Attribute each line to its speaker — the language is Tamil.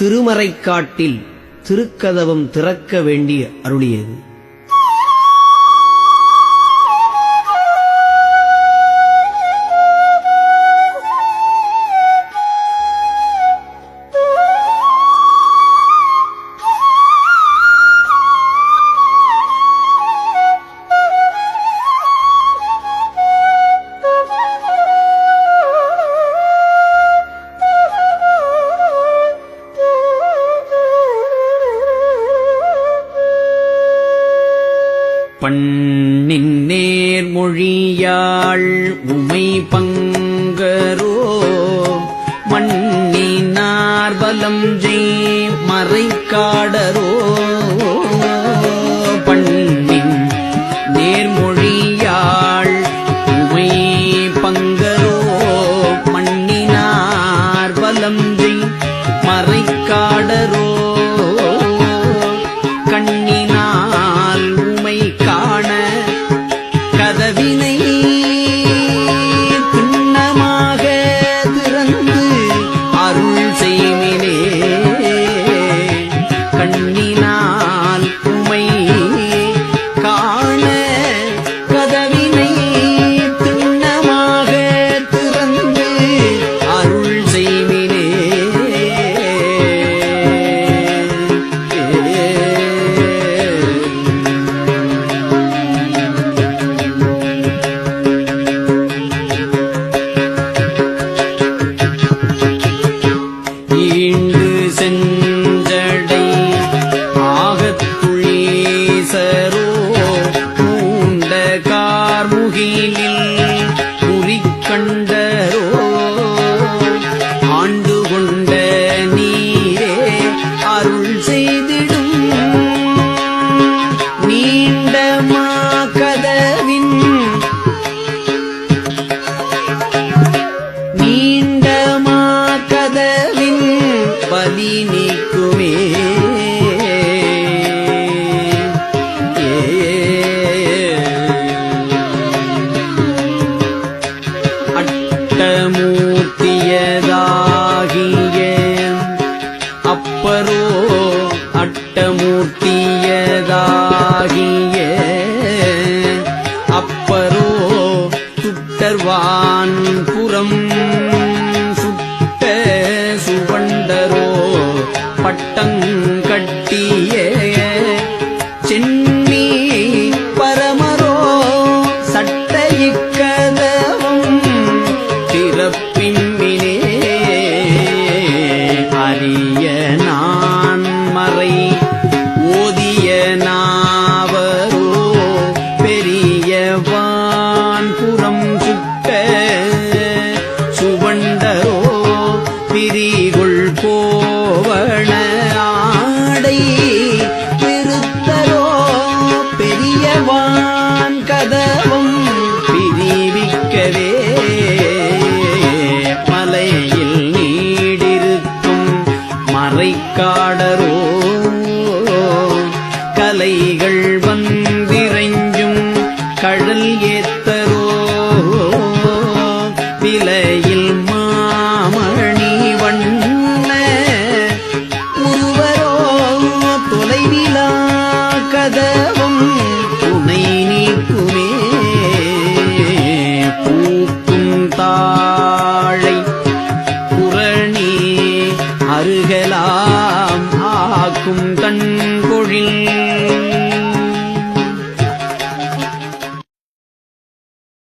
Speaker 1: திருமறைக்காட்டில் திருக்கதவம் திறக்க வேண்டிய அருளியது. பண்ணின் நேர்மொழியாள் உமை பங்கரோ மண்ணினார் பலம் ஜெய் மறைக்காடரோ. பண்ணின் நேர்மொழியாள் உமை பங்கரோ மண்ணினார் பலம் ஜெய் மறை அட்டமூர்த்தியதாகிய அப்பரோ அட்டமூர்த்தியதாகிய பிரிகுள் கோவண ஆடை பெருத்தரோ பெரியவான் கதவும் பிரிவிக்கவே. மலையில் நீடிருக்கும் மறைக்காடரோ. கலைகள் வந்திரைஞ்சும் கடல் ஏத்த அருகலாம் ஆக்கும் தன் பொழில்